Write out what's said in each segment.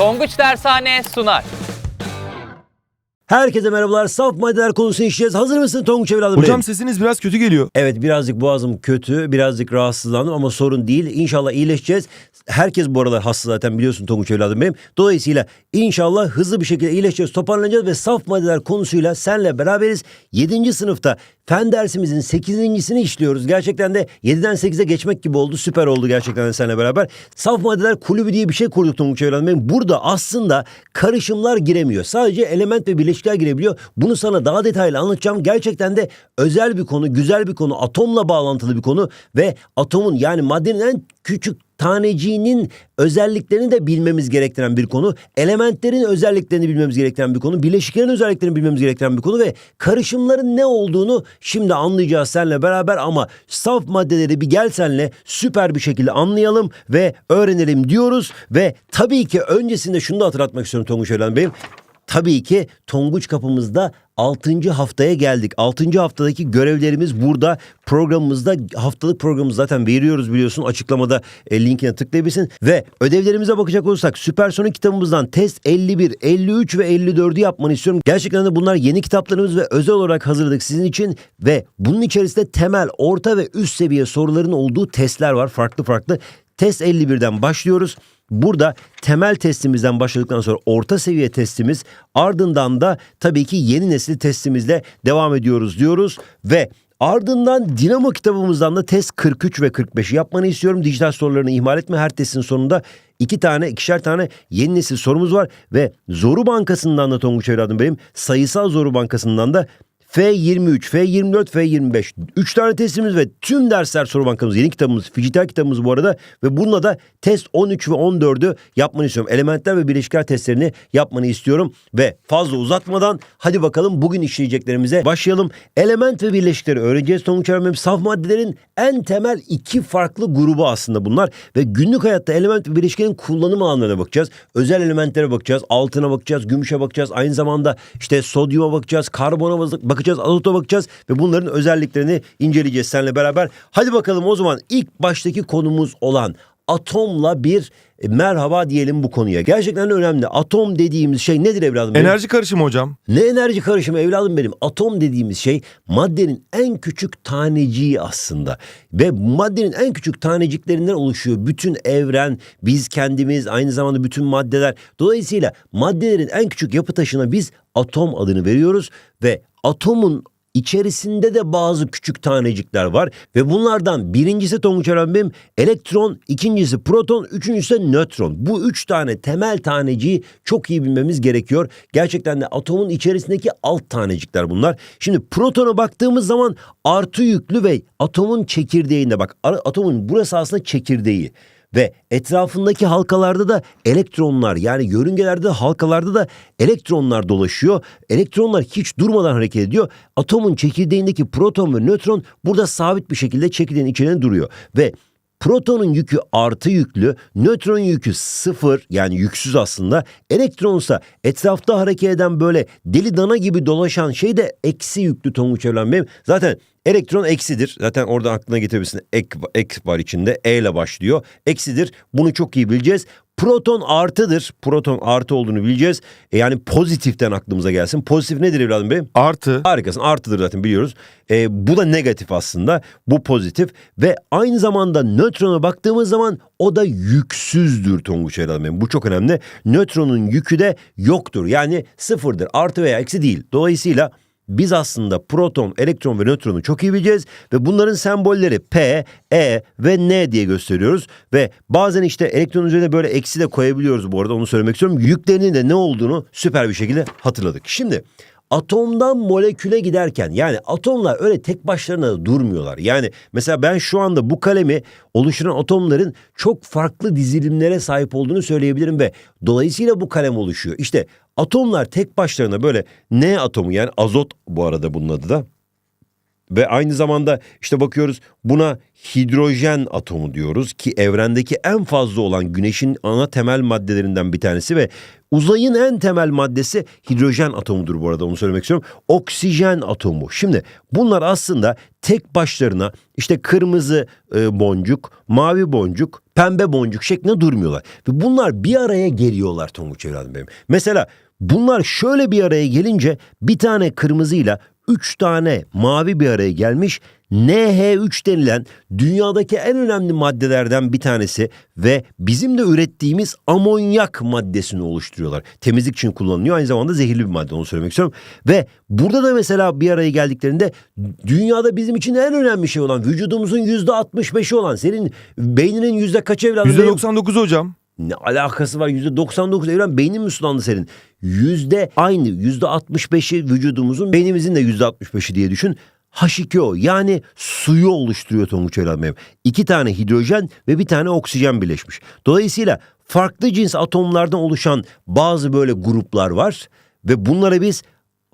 Tonguç Dershane sunar. Herkese merhabalar. Saf maddeler konusunu işleyeceğiz. Hazır mısın Tonguç evladım? Hocam sesiniz biraz kötü geliyor. Evet birazcık boğazım kötü, birazcık rahatsızlandım ama sorun değil. İnşallah iyileşeceğiz. Herkes bu aralar hasta zaten biliyorsun Tonguç evladım benim. Dolayısıyla inşallah hızlı bir şekilde iyileşeceğiz, toparlanacağız ve saf maddeler konusuyla senle beraberiz. 7. sınıfta fen dersimizin 8.sini işliyoruz. Gerçekten de 7'den 8'e geçmek gibi oldu. Süper oldu gerçekten de seninle beraber. Saf maddeler kulübü diye bir şey kurduk Tonguç evladım benim. Burada aslında karışımlar giremiyor. Sadece element ve bileşikler girebiliyor. Bunu sana daha detaylı anlatacağım. Gerçekten de özel bir konu, güzel bir konu, atomla bağlantılı bir konu ve atomun yani maddenin en küçük taneciğinin özelliklerini de bilmemiz gerektiren bir konu. Elementlerin özelliklerini bilmemiz gerektiren bir konu. Bileşiklerin özelliklerini bilmemiz gerektiren bir konu ve karışımların ne olduğunu şimdi anlayacağız seninle beraber ama saf maddeleri bir gel senle süper bir şekilde anlayalım ve öğrenelim diyoruz ve tabii ki öncesinde şunu da hatırlatmak istiyorum Tonguç Öğren Bey'im. Tabii ki Tonguç kapımızda 6. haftaya geldik. 6. haftadaki görevlerimiz burada. Programımızda haftalık programımızı zaten veriyoruz biliyorsun. Açıklamada e, linkine tıklayabilirsin. Ve ödevlerimize bakacak olursak Süpersonik kitabımızdan test 51, 53 ve 54'ü yapmanı istiyorum. Gerçekten de bunlar yeni kitaplarımız ve özel olarak hazırladık sizin için. Ve bunun içerisinde temel, orta ve üst seviye soruların olduğu testler var. Farklı farklı. Test 51'den başlıyoruz. Burada temel testimizden başladıktan sonra orta seviye testimiz ardından da tabii ki yeni nesil testimizle devam ediyoruz diyoruz ve Ardından Dinamo kitabımızdan da test 43 ve 45'i yapmanı istiyorum. Dijital sorularını ihmal etme. Her testin sonunda iki tane, ikişer tane yeni nesil sorumuz var. Ve Zoru Bankası'ndan da Tonguç evladım benim. Sayısal Zoru Bankası'ndan da F23, F24, F25. 3 tane testimiz ve tüm dersler soru bankamız. Yeni kitabımız, Fijital kitabımız bu arada. Ve bununla da test 13 ve 14'ü yapmanı istiyorum. Elementler ve bileşikler testlerini yapmanı istiyorum. Ve fazla uzatmadan hadi bakalım bugün işleyeceklerimize başlayalım. Element ve bileşikleri öğreneceğiz. Tonguç Ermem saf maddelerin en temel iki farklı grubu aslında bunlar. Ve günlük hayatta element ve bileşiklerin kullanım alanlarına bakacağız. Özel elementlere bakacağız. Altına bakacağız, gümüşe bakacağız. Aynı zamanda işte sodyuma bakacağız, karbona bakacağız, azota bakacağız ve bunların özelliklerini inceleyeceğiz seninle beraber. Hadi bakalım o zaman ilk baştaki konumuz olan atomla bir e, merhaba diyelim bu konuya. Gerçekten önemli. Atom dediğimiz şey nedir evladım? benim? Enerji karışımı hocam. Ne enerji karışımı evladım benim? Atom dediğimiz şey maddenin en küçük taneciği aslında. Ve maddenin en küçük taneciklerinden oluşuyor. Bütün evren, biz kendimiz, aynı zamanda bütün maddeler. Dolayısıyla maddelerin en küçük yapı taşına biz atom adını veriyoruz ve atomun İçerisinde de bazı küçük tanecikler var ve bunlardan birincisi Tonguç Erembim elektron, ikincisi proton, üçüncüsü de nötron. Bu üç tane temel taneciği çok iyi bilmemiz gerekiyor. Gerçekten de atomun içerisindeki alt tanecikler bunlar. Şimdi protona baktığımız zaman artı yüklü ve atomun çekirdeğinde bak atomun burası aslında çekirdeği ve etrafındaki halkalarda da elektronlar yani yörüngelerde de halkalarda da elektronlar dolaşıyor. Elektronlar hiç durmadan hareket ediyor. Atomun çekirdeğindeki proton ve nötron burada sabit bir şekilde çekirdeğin içine duruyor ve Protonun yükü artı yüklü, nötron yükü sıfır yani yüksüz aslında. Elektronsa etrafta hareket eden böyle deli dana gibi dolaşan şey de eksi yüklü Tonguç Evlen benim. Zaten elektron eksidir. Zaten orada aklına getirebilirsin. Ek, ek var içinde. E ile başlıyor. Eksidir. Bunu çok iyi bileceğiz. Proton artıdır. Proton artı olduğunu bileceğiz. E yani pozitiften aklımıza gelsin. Pozitif nedir evladım benim? Artı. Harikasın artıdır zaten biliyoruz. E, bu da negatif aslında. Bu pozitif. Ve aynı zamanda nötrona baktığımız zaman o da yüksüzdür Tonguç evladım benim. Bu çok önemli. Nötronun yükü de yoktur. Yani sıfırdır. Artı veya eksi değil. Dolayısıyla biz aslında proton, elektron ve nötronu çok iyi bileceğiz ve bunların sembolleri P, E ve N diye gösteriyoruz ve bazen işte elektron üzerine böyle eksi de koyabiliyoruz bu arada onu söylemek istiyorum. Yüklerinin de ne olduğunu süper bir şekilde hatırladık. Şimdi atomdan moleküle giderken yani atomlar öyle tek başlarına durmuyorlar. Yani mesela ben şu anda bu kalemi oluşturan atomların çok farklı dizilimlere sahip olduğunu söyleyebilirim ve dolayısıyla bu kalem oluşuyor. İşte atomlar tek başlarına böyle N atomu yani azot bu arada bunun adı da ve aynı zamanda işte bakıyoruz buna hidrojen atomu diyoruz ki evrendeki en fazla olan güneşin ana temel maddelerinden bir tanesi ve uzayın en temel maddesi hidrojen atomudur bu arada onu söylemek istiyorum. Oksijen atomu. Şimdi bunlar aslında tek başlarına işte kırmızı e, boncuk, mavi boncuk, pembe boncuk şeklinde durmuyorlar. Ve bunlar bir araya geliyorlar Tonguç evladım benim. Mesela bunlar şöyle bir araya gelince bir tane kırmızıyla üç tane mavi bir araya gelmiş. NH3 denilen dünyadaki en önemli maddelerden bir tanesi ve bizim de ürettiğimiz amonyak maddesini oluşturuyorlar. Temizlik için kullanılıyor. Aynı zamanda zehirli bir madde onu söylemek istiyorum. Ve burada da mesela bir araya geldiklerinde dünyada bizim için en önemli şey olan vücudumuzun yüzde 65'i olan senin beyninin yüzde kaç evladım? Benim- %99 hocam. ne alakası var? Yüzde 99 evren beynin mi sulandı senin? Yüzde aynı yüzde 65'i vücudumuzun beynimizin de yüzde 65'i diye düşün. H2O yani suyu oluşturuyor Tonguç benim. İki tane hidrojen ve bir tane oksijen birleşmiş. Dolayısıyla farklı cins atomlardan oluşan bazı böyle gruplar var ve bunlara biz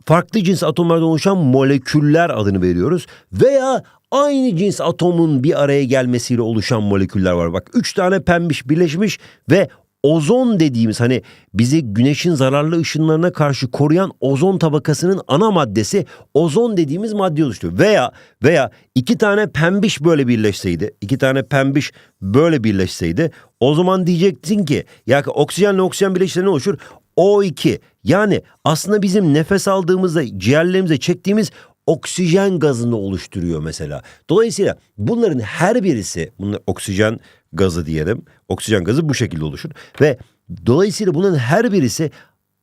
farklı cins atomlardan oluşan moleküller adını veriyoruz. Veya aynı cins atomun bir araya gelmesiyle oluşan moleküller var. Bak üç tane pembiş birleşmiş ve ozon dediğimiz hani bizi güneşin zararlı ışınlarına karşı koruyan ozon tabakasının ana maddesi ozon dediğimiz madde oluşturuyor. Veya veya iki tane pembiş böyle birleşseydi, iki tane pembiş böyle birleşseydi o zaman diyeceksin ki ya oksijenle oksijen birleşse ne oluşur? O2 yani aslında bizim nefes aldığımızda ciğerlerimize çektiğimiz oksijen gazını oluşturuyor mesela. Dolayısıyla bunların her birisi, bunlar oksijen gazı diyelim. Oksijen gazı bu şekilde oluşur ve dolayısıyla bunların her birisi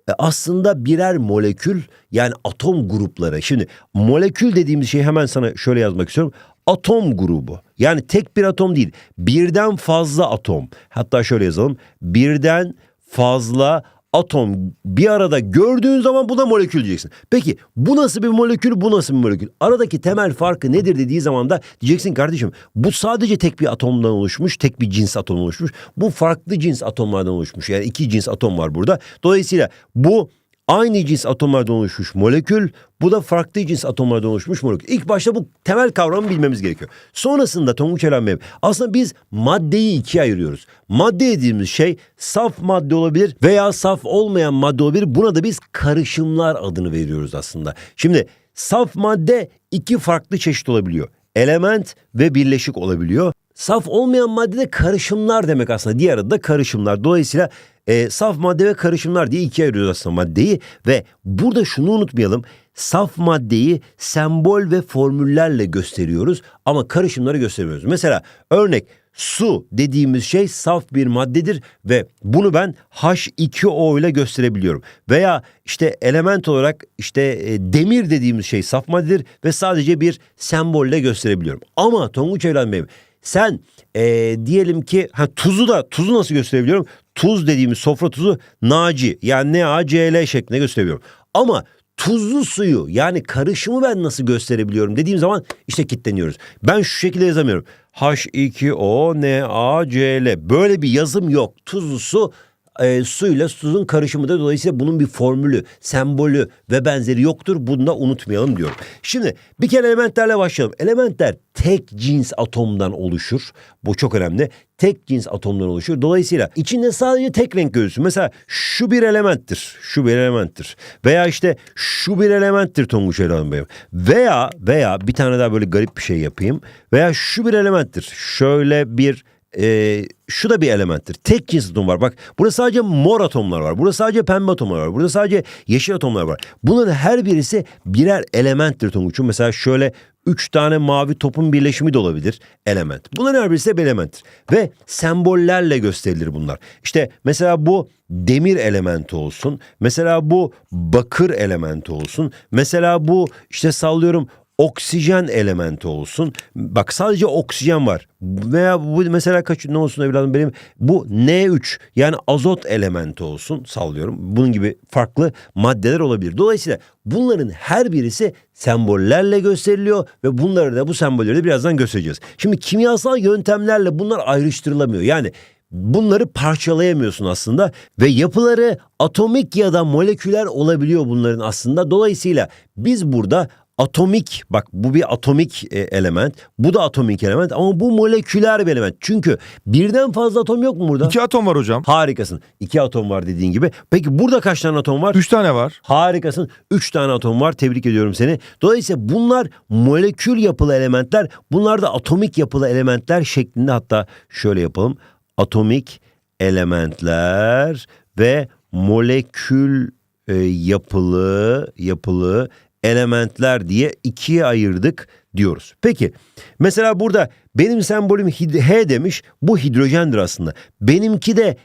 e, aslında birer molekül yani atom grupları. Şimdi molekül dediğimiz şeyi hemen sana şöyle yazmak istiyorum. Atom grubu. Yani tek bir atom değil. Birden fazla atom. Hatta şöyle yazalım. Birden fazla atom bir arada gördüğün zaman buna molekül diyeceksin. Peki bu nasıl bir molekül bu nasıl bir molekül? Aradaki temel farkı nedir dediği zaman da diyeceksin kardeşim bu sadece tek bir atomdan oluşmuş tek bir cins atom oluşmuş. Bu farklı cins atomlardan oluşmuş yani iki cins atom var burada. Dolayısıyla bu aynı cins atomlardan oluşmuş molekül, bu da farklı cins atomlardan oluşmuş molekül. İlk başta bu temel kavramı bilmemiz gerekiyor. Sonrasında Tonguç Eren Bey, aslında biz maddeyi ikiye ayırıyoruz. Madde dediğimiz şey saf madde olabilir veya saf olmayan madde olabilir. Buna da biz karışımlar adını veriyoruz aslında. Şimdi saf madde iki farklı çeşit olabiliyor. Element ve birleşik olabiliyor. Saf olmayan madde de karışımlar demek aslında. Diğer adı da karışımlar. Dolayısıyla e, saf madde ve karışımlar diye ikiye ayırıyoruz aslında maddeyi. Ve burada şunu unutmayalım. Saf maddeyi sembol ve formüllerle gösteriyoruz ama karışımları göstermiyoruz. Mesela örnek su dediğimiz şey saf bir maddedir ve bunu ben H2O ile gösterebiliyorum. Veya işte element olarak işte e, demir dediğimiz şey saf maddedir ve sadece bir sembolle gösterebiliyorum. Ama Tonguç Evlen Bey'im sen e, diyelim ki ha, tuzu da tuzu nasıl gösterebiliyorum? Tuz dediğimiz sofra tuzu naci yani NaCl şeklinde gösterebiliyorum. Ama tuzlu suyu yani karışımı ben nasıl gösterebiliyorum dediğim zaman işte kitleniyoruz. Ben şu şekilde yazamıyorum. H2O NaCl böyle bir yazım yok. Tuzlu su e, suyla tuzun karışımıdır. Dolayısıyla bunun bir formülü, sembolü ve benzeri yoktur. Bunu da unutmayalım diyorum. Şimdi bir kere elementlerle başlayalım. Elementler tek cins atomdan oluşur. Bu çok önemli. Tek cins atomdan oluşur. Dolayısıyla içinde sadece tek renk görürsün. Mesela şu bir elementtir. Şu bir elementtir. Veya işte şu bir elementtir Tonguç Elhan Bey. Veya veya bir tane daha böyle garip bir şey yapayım. Veya şu bir elementtir. Şöyle bir e, şu da bir elementtir. Tek cins atom var. Bak burada sadece mor atomlar var. Burada sadece pembe atomlar var. Burada sadece yeşil atomlar var. Bunların her birisi birer elementtir Tonguç'um. Mesela şöyle üç tane mavi topun birleşimi de olabilir element. Bunların her birisi de bir elementtir. Ve sembollerle gösterilir bunlar. İşte mesela bu demir elementi olsun. Mesela bu bakır elementi olsun. Mesela bu işte sallıyorum oksijen elementi olsun. Bak sadece oksijen var. Veya bu mesela kaç ne olsun evladım benim bu N3 yani azot elementi olsun sallıyorum. Bunun gibi farklı maddeler olabilir. Dolayısıyla bunların her birisi sembollerle gösteriliyor ve bunları da bu sembolleri de birazdan göstereceğiz. Şimdi kimyasal yöntemlerle bunlar ayrıştırılamıyor. Yani bunları parçalayamıyorsun aslında ve yapıları atomik ya da moleküler olabiliyor bunların aslında. Dolayısıyla biz burada atomik bak bu bir atomik e, element. Bu da atomik element ama bu moleküler bir element. Çünkü birden fazla atom yok mu burada? İki atom var hocam. Harikasın. İki atom var dediğin gibi. Peki burada kaç tane atom var? Üç tane var. Harikasın. Üç tane atom var. Tebrik ediyorum seni. Dolayısıyla bunlar molekül yapılı elementler. Bunlar da atomik yapılı elementler şeklinde hatta şöyle yapalım. Atomik elementler ve molekül e, yapılı yapılı elementler diye ikiye ayırdık diyoruz. Peki mesela burada benim sembolüm H demiş bu hidrojendir aslında. Benimki de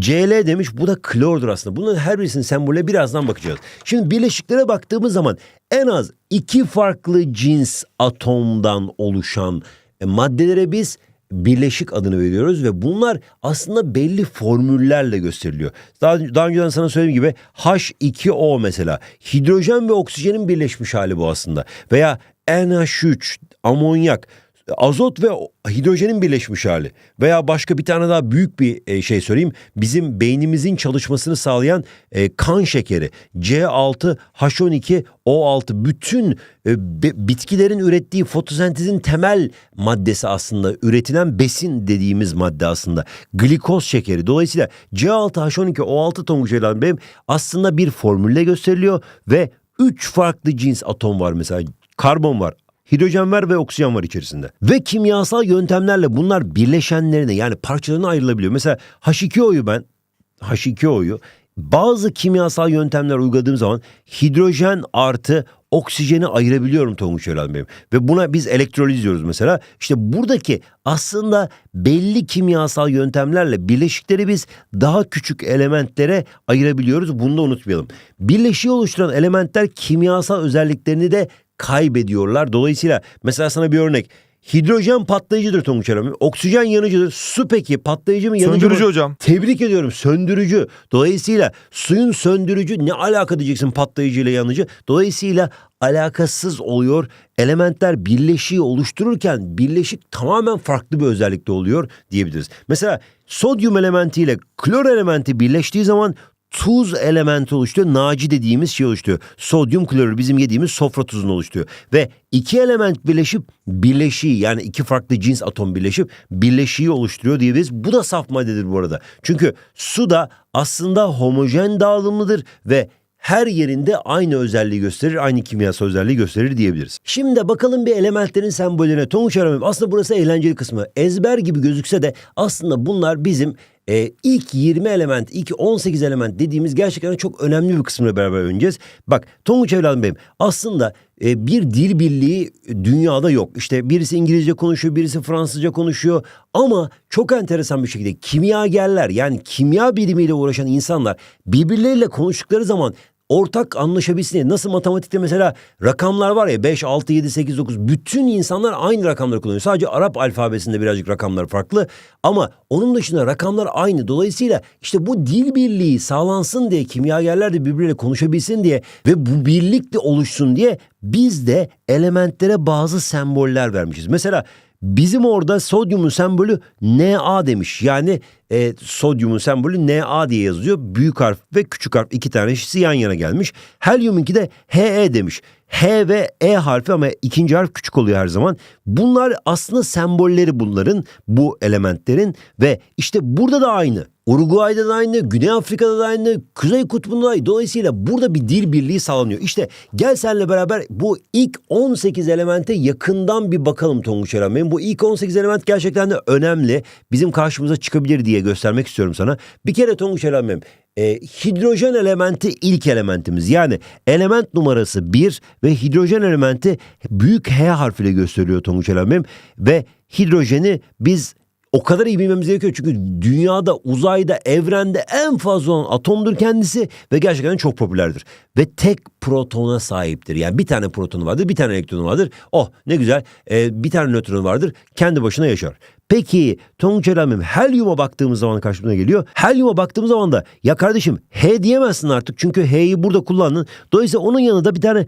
Cl demiş bu da klordur aslında. Bunların her birisinin sembolüne birazdan bakacağız. Şimdi bileşiklere baktığımız zaman en az iki farklı cins atomdan oluşan e, maddelere biz birleşik adını veriyoruz ve bunlar aslında belli formüllerle gösteriliyor. Daha, daha önceden sana söylediğim gibi H2O mesela hidrojen ve oksijenin birleşmiş hali bu aslında. Veya NH3 amonyak azot ve hidrojenin birleşmiş hali veya başka bir tane daha büyük bir e, şey söyleyeyim. Bizim beynimizin çalışmasını sağlayan e, kan şekeri C6 H12 O6 bütün e, bitkilerin ürettiği fotosentezin temel maddesi aslında üretilen besin dediğimiz madde aslında glikoz şekeri. Dolayısıyla C6 H12 O6 Tonguç Evladım benim aslında bir formülle gösteriliyor ve üç farklı cins atom var mesela karbon var hidrojen var ve oksijen var içerisinde. Ve kimyasal yöntemlerle bunlar birleşenlerine yani parçalarına ayrılabiliyor. Mesela H2O'yu ben H2O'yu bazı kimyasal yöntemler uyguladığım zaman hidrojen artı oksijeni ayırabiliyorum Tonguç Evladım benim. Ve buna biz elektroliz diyoruz mesela. İşte buradaki aslında belli kimyasal yöntemlerle bileşikleri biz daha küçük elementlere ayırabiliyoruz. Bunu da unutmayalım. Birleşiği oluşturan elementler kimyasal özelliklerini de kaybediyorlar. Dolayısıyla mesela sana bir örnek. Hidrojen patlayıcıdır Tonguç Evladım. Oksijen yanıcıdır. Su peki patlayıcı mı yanıcı Söndürücü mı? hocam. Tebrik ediyorum söndürücü. Dolayısıyla suyun söndürücü ne alaka diyeceksin patlayıcı ile yanıcı. Dolayısıyla alakasız oluyor. Elementler birleşiği oluştururken birleşik tamamen farklı bir özellikte oluyor diyebiliriz. Mesela sodyum elementi ile klor elementi birleştiği zaman tuz elementi oluşturuyor. Naci dediğimiz şey oluşturuyor. Sodyum klorür bizim yediğimiz sofra tuzunu oluşturuyor. Ve iki element birleşip birleşiği yani iki farklı cins atom birleşip birleşiği oluşturuyor diyebiliriz. Bu da saf maddedir bu arada. Çünkü su da aslında homojen dağılımlıdır ve her yerinde aynı özelliği gösterir, aynı kimyasal özelliği gösterir diyebiliriz. Şimdi bakalım bir elementlerin sembolüne. Tonguç Aramim aslında burası eğlenceli kısmı. Ezber gibi gözükse de aslında bunlar bizim e, ilk 20 element, ilk 18 element dediğimiz gerçekten çok önemli bir kısmıyla beraber oynayacağız. Bak Tonguç evladım benim aslında e, bir dil birliği dünyada yok. İşte birisi İngilizce konuşuyor, birisi Fransızca konuşuyor ama çok enteresan bir şekilde kimyagerler yani kimya bilimiyle uğraşan insanlar birbirleriyle konuştukları zaman ortak anlaşabilsin diye. Nasıl matematikte mesela rakamlar var ya 5, 6, 7, 8, 9 bütün insanlar aynı rakamları kullanıyor. Sadece Arap alfabesinde birazcık rakamlar farklı ama onun dışında rakamlar aynı. Dolayısıyla işte bu dil birliği sağlansın diye kimyagerler de birbiriyle konuşabilsin diye ve bu birlik de oluşsun diye biz de elementlere bazı semboller vermişiz. Mesela Bizim orada sodyumun sembolü Na demiş. Yani e, sodyumun sembolü Na diye yazıyor. Büyük harf ve küçük harf iki tanesi yan yana gelmiş. Helyumunki de He demiş. H ve E harfi ama ikinci harf küçük oluyor her zaman. Bunlar aslında sembolleri bunların, bu elementlerin ve işte burada da aynı. Uruguay'da da aynı, Güney Afrika'da da aynı, Kuzey Kutbu'nda da aynı. Dolayısıyla burada bir dil birliği sağlanıyor. İşte gel senle beraber bu ilk 18 elemente yakından bir bakalım Tonguç Eren Benim bu ilk 18 element gerçekten de önemli. Bizim karşımıza çıkabilir diye göstermek istiyorum sana. Bir kere Tonguç Eren Benim, e, hidrojen elementi ilk elementimiz. Yani element numarası 1 ve hidrojen elementi büyük H harfiyle gösteriyor Tonguç Benim. Ve hidrojeni biz o kadar iyi bilmemiz gerekiyor çünkü dünyada, uzayda, evrende en fazla olan atomdur kendisi ve gerçekten çok popülerdir. Ve tek protona sahiptir. Yani bir tane protonu vardır, bir tane elektronu vardır. Oh ne güzel Ee, bir tane nötronu vardır. Kendi başına yaşar. Peki Tonguç Elamim helyuma baktığımız zaman karşımıza geliyor. Helyuma baktığımız zaman da ya kardeşim H diyemezsin artık çünkü H'yi burada kullandın. Dolayısıyla onun yanında bir tane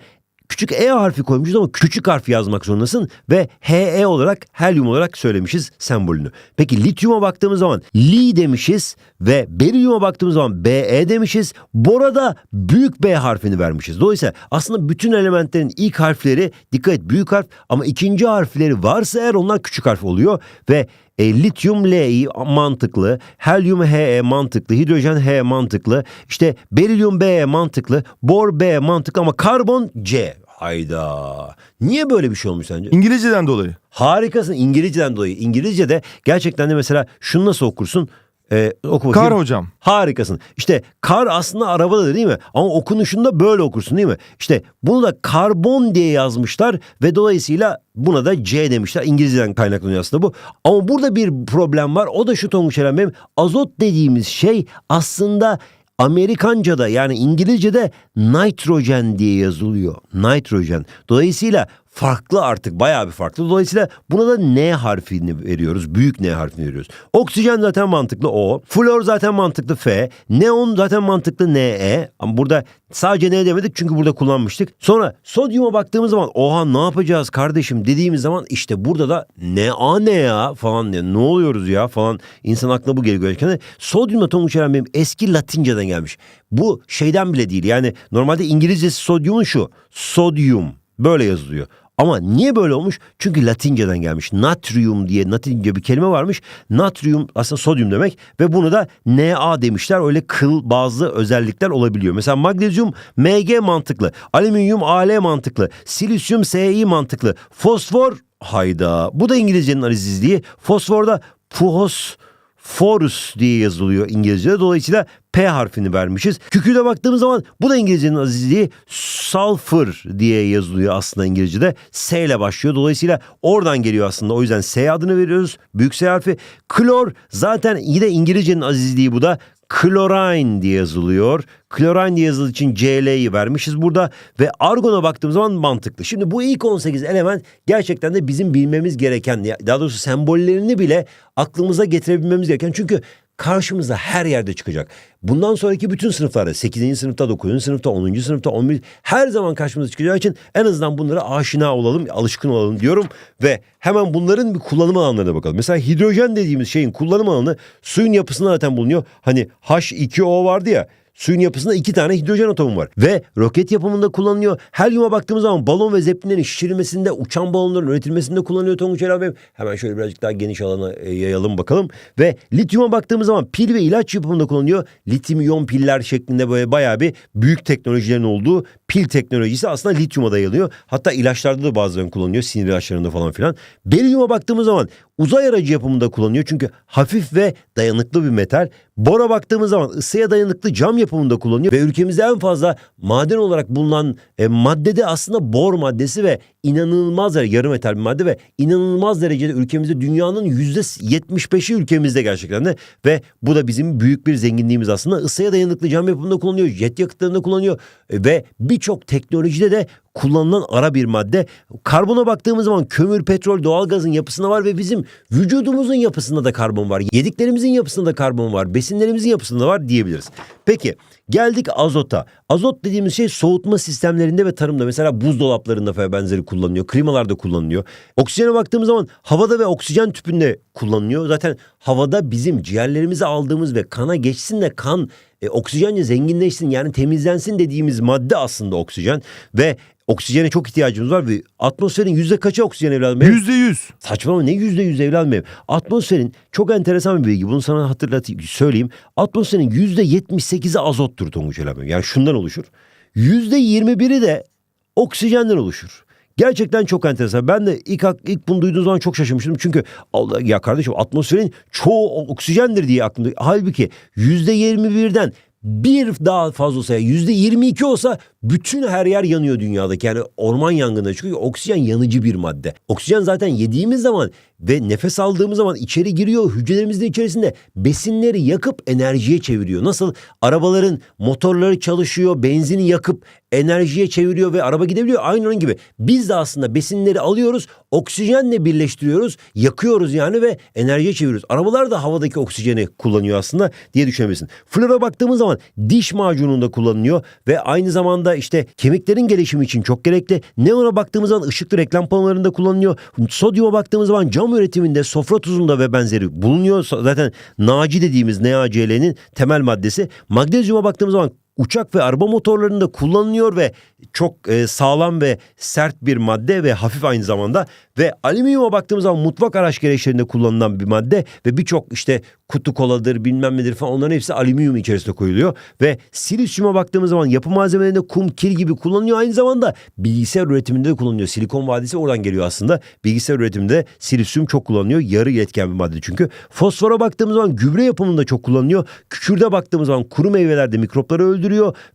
küçük E harfi koymuşuz ama küçük harf yazmak zorundasın ve He olarak helyum olarak söylemişiz sembolünü. Peki lityuma baktığımız zaman Li demişiz ve berilyuma baktığımız zaman Be demişiz. Bora'da büyük B harfini vermişiz. Dolayısıyla aslında bütün elementlerin ilk harfleri dikkat et büyük harf ama ikinci harfleri varsa eğer onlar küçük harf oluyor ve e, lityum Li mantıklı, helyum He mantıklı, hidrojen He mantıklı, işte berilyum B mantıklı, bor B mantıklı ama karbon C. Hayda. Niye böyle bir şey olmuş sence? İngilizceden dolayı. Harikasın İngilizceden dolayı. İngilizce'de gerçekten de mesela şunu nasıl okursun? Ee, oku bakayım. Kar hocam. Harikasın. İşte kar aslında arabada değil mi? Ama okunuşunda böyle okursun değil mi? İşte bunu da karbon diye yazmışlar ve dolayısıyla buna da C demişler. İngilizceden kaynaklanıyor aslında bu. Ama burada bir problem var. O da şu Tonguç Eren. Azot dediğimiz şey aslında Amerikanca'da yani İngilizce'de nitrojen diye yazılıyor. Nitrojen. Dolayısıyla farklı artık bayağı bir farklı. Dolayısıyla buna da N harfini veriyoruz. Büyük N harfini veriyoruz. Oksijen zaten mantıklı O. Flor zaten mantıklı F. Neon zaten mantıklı NE. Ama burada sadece N demedik çünkü burada kullanmıştık. Sonra sodyuma baktığımız zaman oha ne yapacağız kardeşim dediğimiz zaman işte burada da Na ne ya falan diye ne oluyoruz ya falan insan aklına bu geliyor. Sodyum atomu içeren benim eski Latinceden gelmiş. Bu şeyden bile değil yani normalde İngilizcesi sodyumun şu sodyum böyle yazılıyor. Ama niye böyle olmuş? Çünkü Latinceden gelmiş. Natrium diye Latince bir kelime varmış. Natrium aslında sodyum demek ve bunu da Na demişler. Öyle kıl bazı özellikler olabiliyor. Mesela magnezyum Mg mantıklı. Alüminyum Al mantıklı. Silisyum Si mantıklı. Fosfor hayda. Bu da İngilizcenin azizliği. Fosforda puhos Forus diye yazılıyor İngilizce'de. Dolayısıyla P harfini vermişiz. Kükürde baktığımız zaman bu da İngilizcenin azizliği sulfur diye yazılıyor aslında İngilizce'de. S ile başlıyor. Dolayısıyla oradan geliyor aslında. O yüzden S adını veriyoruz. Büyük S harfi. Klor zaten yine İngilizcenin azizliği bu da. Chlorine diye yazılıyor. Chlorine diye yazıldığı için CL'yi vermişiz burada ve argona baktığımız zaman mantıklı. Şimdi bu ilk 18 element gerçekten de bizim bilmemiz gereken daha doğrusu sembollerini bile aklımıza getirebilmemiz gereken çünkü karşımıza her yerde çıkacak. Bundan sonraki bütün sınıflarda 8. sınıfta, 9. sınıfta, 10. sınıfta, 11. her zaman karşımıza çıkacağı için en azından bunlara aşina olalım, alışkın olalım diyorum ve hemen bunların bir kullanım alanlarına bakalım. Mesela hidrojen dediğimiz şeyin kullanım alanı suyun yapısında zaten bulunuyor. Hani H2O vardı ya Suyun yapısında iki tane hidrojen atomu var. Ve roket yapımında kullanılıyor. Helyuma baktığımız zaman balon ve zeplinlerin şişirilmesinde, uçan balonların üretilmesinde kullanılıyor Tonguç Eren Bey. Hemen şöyle birazcık daha geniş alana e, yayalım bakalım. Ve lityuma baktığımız zaman pil ve ilaç yapımında kullanılıyor. Lityum iyon piller şeklinde böyle bayağı bir büyük teknolojilerin olduğu pil teknolojisi aslında lityuma dayanıyor. Hatta ilaçlarda da bazen kullanılıyor. Sinir ilaçlarında falan filan. Berilyuma baktığımız zaman uzay aracı yapımında kullanılıyor. Çünkü hafif ve dayanıklı bir metal. Bora baktığımız zaman ısıya dayanıklı cam yapımında kullanılıyor. Ve ülkemizde en fazla maden olarak bulunan e, madde de aslında bor maddesi ve inanılmaz derecede yarı metal bir madde ve inanılmaz derecede ülkemizde dünyanın yüzde 75'i ülkemizde gerçekten de ve bu da bizim büyük bir zenginliğimiz aslında. Isıya dayanıklı cam yapımında kullanılıyor, jet yakıtlarında kullanılıyor e, ve birçok teknolojide de kullanılan ara bir madde. Karbona baktığımız zaman kömür, petrol, doğalgazın yapısında var ve bizim vücudumuzun yapısında da karbon var. Yediklerimizin yapısında da karbon var. Besinlerimizin yapısında da var diyebiliriz. Peki geldik azota. Azot dediğimiz şey soğutma sistemlerinde ve tarımda mesela buzdolaplarında ve benzeri kullanılıyor. Klimalarda kullanılıyor. Oksijene baktığımız zaman havada ve oksijen tüpünde kullanılıyor. Zaten havada bizim ciğerlerimize aldığımız ve kana geçsin de kan e, oksijenle zenginleşsin yani temizlensin dediğimiz madde aslında oksijen ve oksijene çok ihtiyacımız var ve atmosferin yüzde kaçı oksijen evladım benim? Yüzde yüz. Saçmalama ne yüzde yüz evladım benim? Atmosferin çok enteresan bir bilgi bunu sana hatırlatayım söyleyeyim. Atmosferin yüzde yetmiş sekizi azottur Tonguç evladım benim. Yani şundan oluşur. Yüzde yirmi biri de oksijenden oluşur. Gerçekten çok enteresan. Ben de ilk, ilk bunu duyduğum zaman çok şaşırmıştım. Çünkü Allah, ya kardeşim atmosferin çoğu oksijendir diye aklımda. Halbuki yüzde yirmi birden bir daha fazla olsa yüzde yirmi iki olsa bütün her yer yanıyor dünyadaki. Yani orman yangını çünkü oksijen yanıcı bir madde. Oksijen zaten yediğimiz zaman ve nefes aldığımız zaman içeri giriyor hücrelerimizin içerisinde besinleri yakıp enerjiye çeviriyor. Nasıl arabaların motorları çalışıyor benzini yakıp enerjiye çeviriyor ve araba gidebiliyor. Aynı onun gibi biz de aslında besinleri alıyoruz oksijenle birleştiriyoruz yakıyoruz yani ve enerjiye çeviriyoruz. Arabalar da havadaki oksijeni kullanıyor aslında diye düşünebilirsin. Flora baktığımız zaman diş macununda kullanılıyor ve aynı zamanda zamanda işte kemiklerin gelişimi için çok gerekli. Neona baktığımız zaman ışıklı reklam panolarında kullanılıyor. Sodyuma baktığımız zaman cam üretiminde, sofra tuzunda ve benzeri bulunuyor. Zaten NaCi dediğimiz NaCl'nin temel maddesi. Magnezyuma baktığımız zaman uçak ve araba motorlarında kullanılıyor ve çok e, sağlam ve sert bir madde ve hafif aynı zamanda ve alüminyuma baktığımız zaman mutfak araç gereçlerinde kullanılan bir madde ve birçok işte kutu koladır bilmem nedir falan onların hepsi alüminyum içerisinde koyuluyor ve silisyuma baktığımız zaman yapı malzemelerinde kum, kil gibi kullanılıyor aynı zamanda bilgisayar üretiminde de kullanılıyor. Silikon vadisi oradan geliyor aslında. Bilgisayar üretiminde silisyum çok kullanılıyor. Yarı iletken bir madde çünkü. Fosfora baktığımız zaman gübre yapımında çok kullanılıyor. Kükürde baktığımız zaman kuru meyvelerde mikropları öldürüyor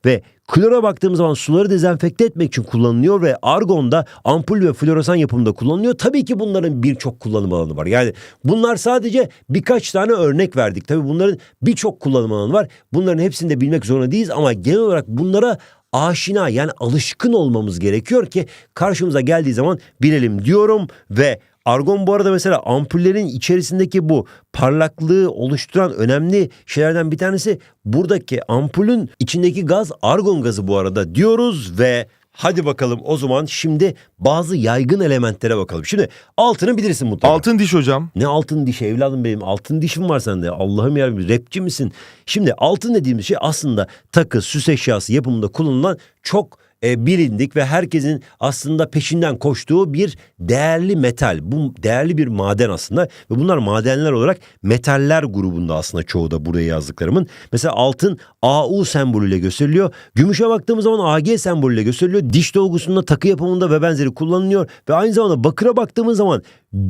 ve Klora baktığımız zaman suları dezenfekte etmek için kullanılıyor ve argonda ampul ve floresan yapımında kullanılıyor. Tabii ki bunların birçok kullanım alanı var. Yani bunlar sadece birkaç tane örnek verdik. Tabii bunların birçok kullanım alanı var. Bunların hepsini de bilmek zorunda değiliz ama genel olarak bunlara aşina yani alışkın olmamız gerekiyor ki karşımıza geldiği zaman bilelim diyorum ve Argon bu arada mesela ampullerin içerisindeki bu parlaklığı oluşturan önemli şeylerden bir tanesi buradaki ampulün içindeki gaz argon gazı bu arada diyoruz ve hadi bakalım o zaman şimdi bazı yaygın elementlere bakalım. Şimdi altını bilirsin mutlaka. Altın diş hocam. Ne altın dişi evladım benim altın dişim var sende Allah'ım yarabbim rapçi misin? Şimdi altın dediğimiz şey aslında takı süs eşyası yapımında kullanılan çok e, bilindik ve herkesin aslında peşinden koştuğu bir değerli metal. Bu değerli bir maden aslında ve bunlar madenler olarak metaller grubunda aslında çoğu da buraya yazdıklarımın. Mesela altın AU sembolüyle gösteriliyor. Gümüşe baktığımız zaman AG sembolüyle gösteriliyor. Diş dolgusunda takı yapımında ve benzeri kullanılıyor ve aynı zamanda bakıra baktığımız zaman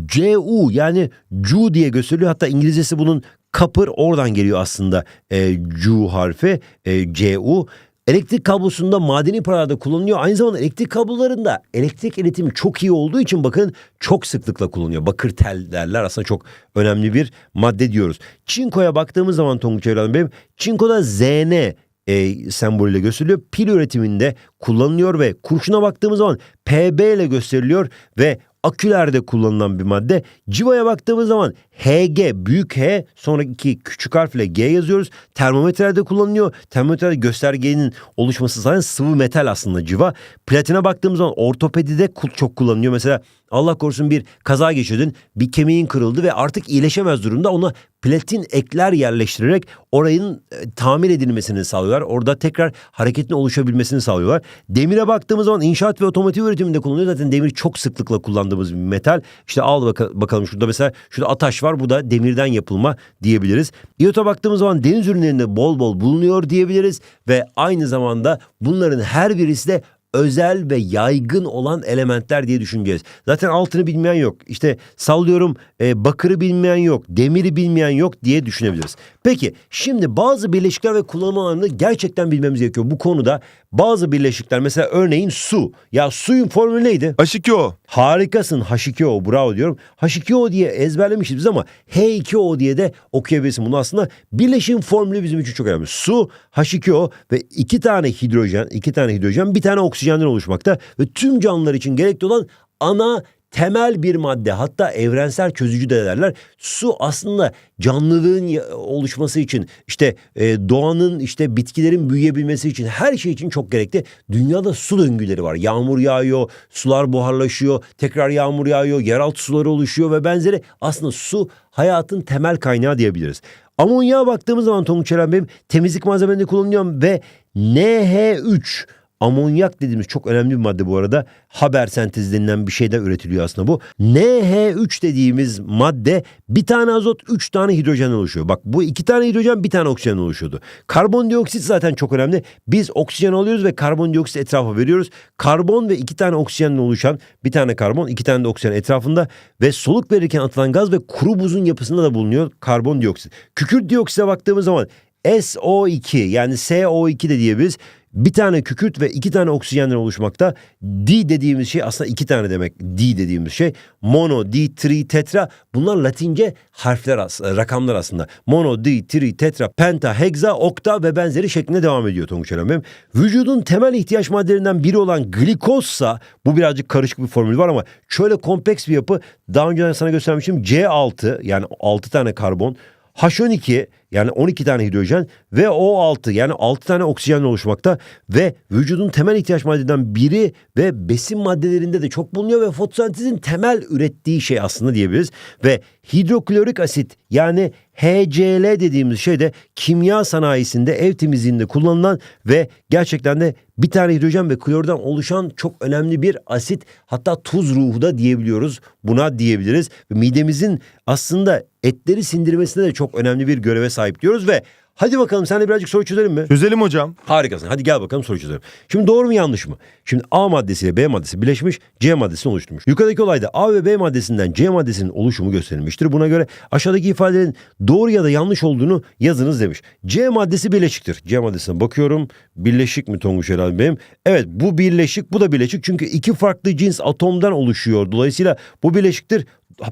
CU yani Cu diye gösteriliyor. Hatta İngilizcesi bunun kapır oradan geliyor aslında e, Cu harfi e, CU. Elektrik kablosunda madeni paralarda kullanılıyor. Aynı zamanda elektrik kablolarında elektrik iletimi çok iyi olduğu için bakın çok sıklıkla kullanılıyor. Bakır tel derler aslında çok önemli bir madde diyoruz. Çinko'ya baktığımız zaman Tonguç evladım benim Çinko'da ZN e, sembolüyle gösteriliyor. Pil üretiminde kullanılıyor ve kurşuna baktığımız zaman PB ile gösteriliyor ve akülerde kullanılan bir madde. Civa'ya baktığımız zaman HG büyük H sonraki küçük harfle G yazıyoruz. Termometrelerde kullanılıyor. Termometrede göstergenin oluşması zaten sıvı metal aslında civa. Platine baktığımız zaman ortopedide çok kullanılıyor. Mesela Allah korusun bir kaza geçirdin. Bir kemiğin kırıldı ve artık iyileşemez durumda. Ona platin ekler yerleştirerek orayın e, tamir edilmesini sağlıyorlar. Orada tekrar hareketin oluşabilmesini sağlıyorlar. Demire baktığımız zaman inşaat ve otomotiv üretiminde kullanılıyor. Zaten demir çok sıklıkla kullandığımız bir metal. İşte al baka- bakalım şurada mesela şurada ataş var. Bu da demirden yapılma diyebiliriz. İyota baktığımız zaman deniz ürünlerinde bol bol bulunuyor diyebiliriz. Ve aynı zamanda bunların her birisi de özel ve yaygın olan elementler diye düşüneceğiz. Zaten altını bilmeyen yok. İşte sallıyorum e, bakırı bilmeyen yok, demiri bilmeyen yok diye düşünebiliriz. Peki şimdi bazı birleşikler ve kullanım alanını gerçekten bilmemiz gerekiyor. Bu konuda bazı birleşikler mesela örneğin su. Ya suyun formülü neydi? H2O. Harikasın H2O bravo diyorum. H2O diye ezberlemişiz biz ama H2O diye de okuyabilirsin. Bunu aslında birleşim formülü bizim için çok önemli. Su, H2O ve iki tane hidrojen, iki tane hidrojen, bir tane oksijenden oluşmakta ve tüm canlılar için gerekli olan ana temel bir madde hatta evrensel çözücü de derler. Su aslında canlılığın oluşması için işte e, doğanın işte bitkilerin büyüyebilmesi için her şey için çok gerekli. Dünyada su döngüleri var. Yağmur yağıyor, sular buharlaşıyor, tekrar yağmur yağıyor, yeraltı suları oluşuyor ve benzeri. Aslında su hayatın temel kaynağı diyebiliriz. Amonyağa baktığımız zaman Tonguç Eren benim temizlik malzemelerinde kullanılıyor ve NH3 Amonyak dediğimiz çok önemli bir madde bu arada. Haber sentezi denilen bir şeyden üretiliyor aslında bu. NH3 dediğimiz madde bir tane azot üç tane hidrojen oluşuyor. Bak bu iki tane hidrojen bir tane oksijen oluşuyordu. Karbondioksit zaten çok önemli. Biz oksijen alıyoruz ve karbondioksit etrafa veriyoruz. Karbon ve iki tane oksijenle oluşan bir tane karbon iki tane de oksijen etrafında ve soluk verirken atılan gaz ve kuru buzun yapısında da bulunuyor karbondioksit. Kükürt dioksite baktığımız zaman SO2 yani CO2 de diyebiliriz. Bir tane kükürt ve iki tane oksijenden oluşmakta. D dediğimiz şey aslında iki tane demek. D dediğimiz şey. Mono, di, tri, tetra. Bunlar Latince harfler, as- rakamlar aslında. Mono, di, tri, tetra, penta, heksa, okta ve benzeri şeklinde devam ediyor Tonguç Bey'im. Vücudun temel ihtiyaç maddelerinden biri olan glikozsa bu birazcık karışık bir formül var ama şöyle kompleks bir yapı. Daha önce sana göstermiştim. C6 yani 6 tane karbon. H12 yani 12 tane hidrojen ve O6 yani 6 tane oksijenle oluşmakta ve vücudun temel ihtiyaç maddelerinden biri ve besin maddelerinde de çok bulunuyor ve fotosentezin temel ürettiği şey aslında diyebiliriz. Ve hidroklorik asit yani HCl dediğimiz şey de kimya sanayisinde ev temizliğinde kullanılan ve gerçekten de bir tane hidrojen ve klordan oluşan çok önemli bir asit hatta tuz ruhu da diyebiliyoruz buna diyebiliriz. Ve midemizin aslında etleri sindirmesinde de çok önemli bir göreve sahip diyoruz ve hadi bakalım sen de birazcık soru çözelim mi? Çözelim hocam. Harikasın. Hadi gel bakalım soru çözelim. Şimdi doğru mu yanlış mı? Şimdi A maddesiyle B maddesi birleşmiş, C maddesini oluşturmuş. Yukarıdaki olayda A ve B maddesinden C maddesinin oluşumu gösterilmiştir. Buna göre aşağıdaki ifadelerin doğru ya da yanlış olduğunu yazınız demiş. C maddesi birleşiktir. C maddesine bakıyorum. Birleşik mi Tonguç Helal benim? Evet bu birleşik, bu da birleşik. Çünkü iki farklı cins atomdan oluşuyor. Dolayısıyla bu birleşiktir.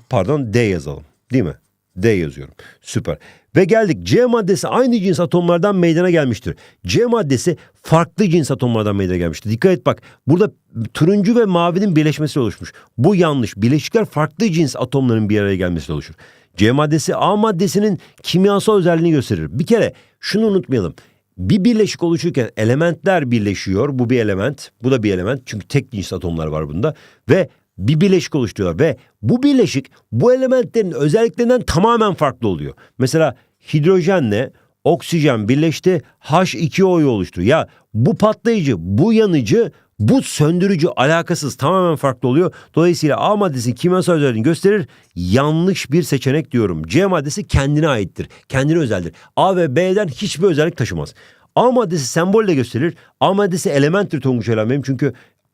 Pardon D yazalım. Değil mi? D yazıyorum. Süper. Ve geldik C maddesi aynı cins atomlardan meydana gelmiştir. C maddesi farklı cins atomlardan meydana gelmiştir. Dikkat et bak burada turuncu ve mavinin birleşmesi oluşmuş. Bu yanlış. Bileşikler farklı cins atomların bir araya gelmesiyle oluşur. C maddesi A maddesinin kimyasal özelliğini gösterir. Bir kere şunu unutmayalım. Bir birleşik oluşurken elementler birleşiyor. Bu bir element, bu da bir element. Çünkü tek cins atomlar var bunda. Ve bir birleşik oluşturuyorlar ve bu birleşik bu elementlerin özelliklerinden tamamen farklı oluyor. Mesela hidrojenle oksijen birleşti H2O'yu oluşturuyor. Ya bu patlayıcı, bu yanıcı, bu söndürücü alakasız tamamen farklı oluyor. Dolayısıyla A maddesi kimyasal özelliğini gösterir. Yanlış bir seçenek diyorum. C maddesi kendine aittir. Kendine özeldir. A ve B'den hiçbir özellik taşımaz. A maddesi sembolle gösterir. A maddesi elementtir Tonguç Elen benim çünkü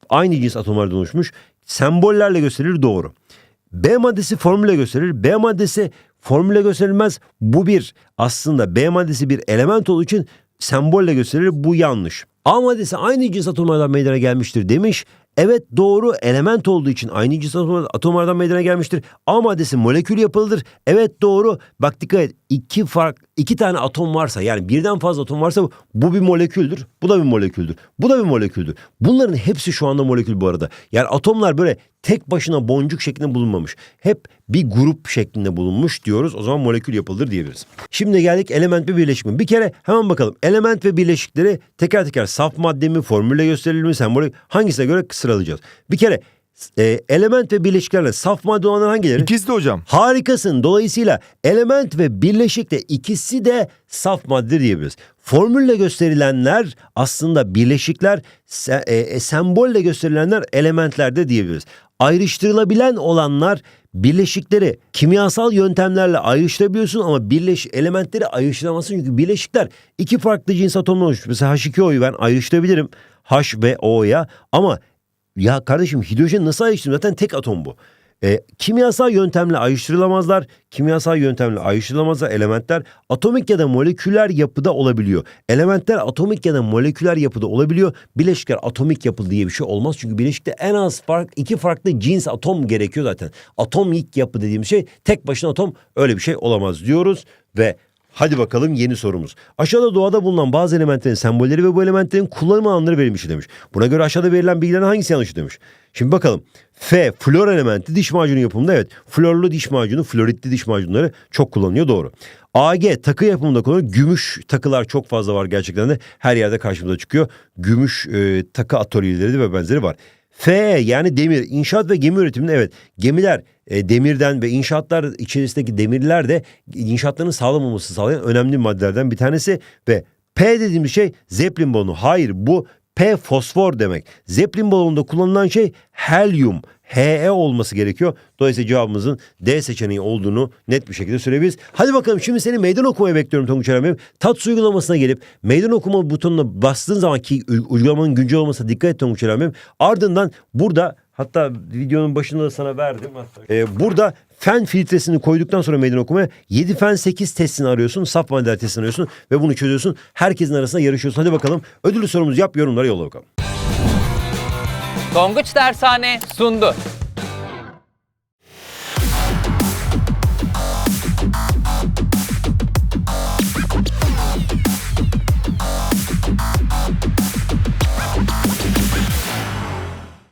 aynı cins atomlardan oluşmuş. Sembollerle gösterilir doğru. B maddesi formüle gösterir. B maddesi formüle gösterilmez. Bu bir aslında B maddesi bir element olduğu için sembolle gösterilir. Bu yanlış. A maddesi aynı cins atomlardan meydana gelmiştir demiş. Evet doğru element olduğu için aynı cins atom- atomlardan meydana gelmiştir. A maddesi molekül yapılıdır. Evet doğru. Bak dikkat et. İki fark iki tane atom varsa yani birden fazla atom varsa bu bir moleküldür. Bu da bir moleküldür. Bu da bir moleküldür. Bunların hepsi şu anda molekül bu arada. Yani atomlar böyle tek başına boncuk şeklinde bulunmamış. Hep bir grup şeklinde bulunmuş diyoruz. O zaman molekül yapılıdır diyebiliriz. Şimdi geldik element ve birleşik mi? Bir kere hemen bakalım. Element ve birleşikleri teker teker saf madde mi, formülle gösterilir mi, sembol hangisine göre sıralayacağız. Bir kere e, element ve birleşiklerle saf madde olanlar hangileri? İkisi de hocam. Harikasın. Dolayısıyla element ve birleşik de ikisi de saf madde diyebiliriz. Formülle gösterilenler aslında birleşikler, se- e, e, sembolle gösterilenler elementler de diyebiliriz. Ayrıştırılabilen olanlar birleşikleri kimyasal yöntemlerle ayrıştırabiliyorsun ama birleş elementleri ayrıştıramazsın çünkü birleşikler iki farklı cins atomdan oluşmuş. Mesela H2O'yu ben ayrıştırabilirim H ve O'ya ama ya kardeşim hidrojen nasıl ayrıştırayım? Zaten tek atom bu. E, kimyasal yöntemle ayrıştırılamazlar. Kimyasal yöntemle ayrıştırılamazlar elementler atomik ya da moleküler yapıda olabiliyor. Elementler atomik ya da moleküler yapıda olabiliyor. Bileşikler atomik yapı diye bir şey olmaz. Çünkü bileşikte en az fark iki farklı cins atom gerekiyor zaten. Atomik yapı dediğimiz şey tek başına atom öyle bir şey olamaz diyoruz ve Hadi bakalım yeni sorumuz. Aşağıda doğada bulunan bazı elementlerin sembolleri ve bu elementlerin kullanım alanları verilmiş demiş. Buna göre aşağıda verilen bilgilerin hangisi yanlış demiş. Şimdi bakalım. F flor elementi diş macunu yapımında evet. Florlu diş macunu, floritli diş macunları çok kullanılıyor doğru. AG takı yapımında kullanılıyor. Gümüş takılar çok fazla var gerçekten de her yerde karşımıza çıkıyor. Gümüş e, takı atölyeleri ve benzeri var. F yani demir, inşaat ve gemi üretiminde evet gemiler e, demirden ve inşaatlar içerisindeki demirler de inşaatların sağlam olmasını sağlayan önemli maddelerden bir tanesi ve P dediğimiz şey zeplin balonu. Hayır bu P fosfor demek. Zeplin balonunda kullanılan şey helyum. He olması gerekiyor. Dolayısıyla cevabımızın D seçeneği olduğunu net bir şekilde söyleyebiliriz. Hadi bakalım şimdi seni meydan okumaya bekliyorum Tonguç Bey. TATS uygulamasına gelip meydan okuma butonuna bastığın zaman ki uygulamanın güncel olmasına dikkat et Tonguç Bey. Ardından burada hatta videonun başında da sana verdim. Hatta, Ee, burada fen filtresini koyduktan sonra meydan okumaya 7 fen 8 testini arıyorsun. Saf maddeler testini arıyorsun ve bunu çözüyorsun. Herkesin arasında yarışıyorsun. Hadi bakalım ödüllü sorumuzu yap yorumlara yolla bakalım. Tonguç Dershane sundu.